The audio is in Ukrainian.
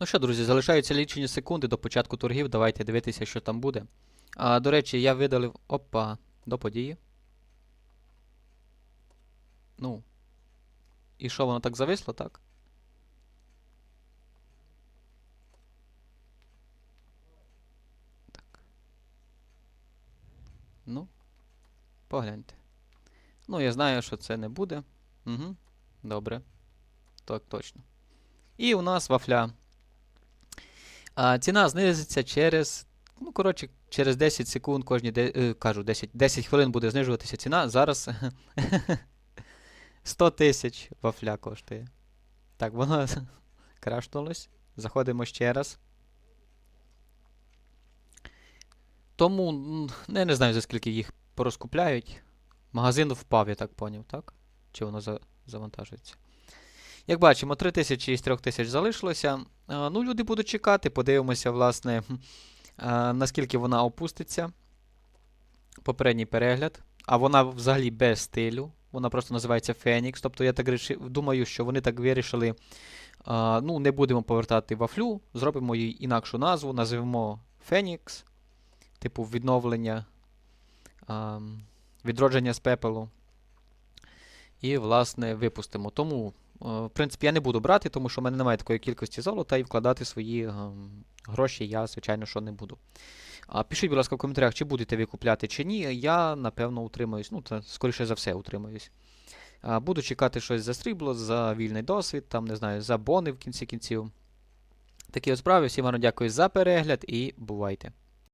Ну що, друзі, залишаються лічені секунди до початку торгів. Давайте дивитися, що там буде. А, до речі, я видалив. Опа, до події. Ну. І що, воно так зависло, так? Так. Ну. Погляньте. Ну, я знаю, що це не буде. Угу. Добре. Так, точно. І у нас вафля. А, ціна знизиться через. Ну, коротше, через 10 секунд кожні де, е, кажу, 10, 10 хвилин буде знижуватися ціна. Зараз 100 тисяч вафля коштує. Так, воно крашнулось. Заходимо ще раз. Тому я не знаю, за скільки їх порозкупляють. Магазин впав, я так поняв, так? Чи воно за, завантажується? Як бачимо, 3000 із 3000 залишилося. Ну, люди будуть чекати, подивимося, власне, наскільки вона опуститься. Попередній перегляд. А вона взагалі без стилю. Вона просто називається Фенікс. Тобто я так рішив, думаю, що вони так вирішили. Ну, не будемо повертати вафлю, зробимо їй інакшу назву, назвемо Фенікс. Типу відновлення, відродження з пепелу. І, власне, випустимо. Тому Е, В принципі, я не буду брати, тому що в мене немає такої кількості золота, і вкладати свої ем, гроші я, звичайно, що не буду. Пишіть, будь ласка, в коментарях, чи будете ви купляти, чи ні. Я, напевно, утримаюсь. Ну, та, скоріше за все, утримаюсь. Буду чекати щось за срібло, за вільний досвід, там, не знаю, за бони в кінці кінців. Такі от справи. Всім вам дякую за перегляд і бувайте.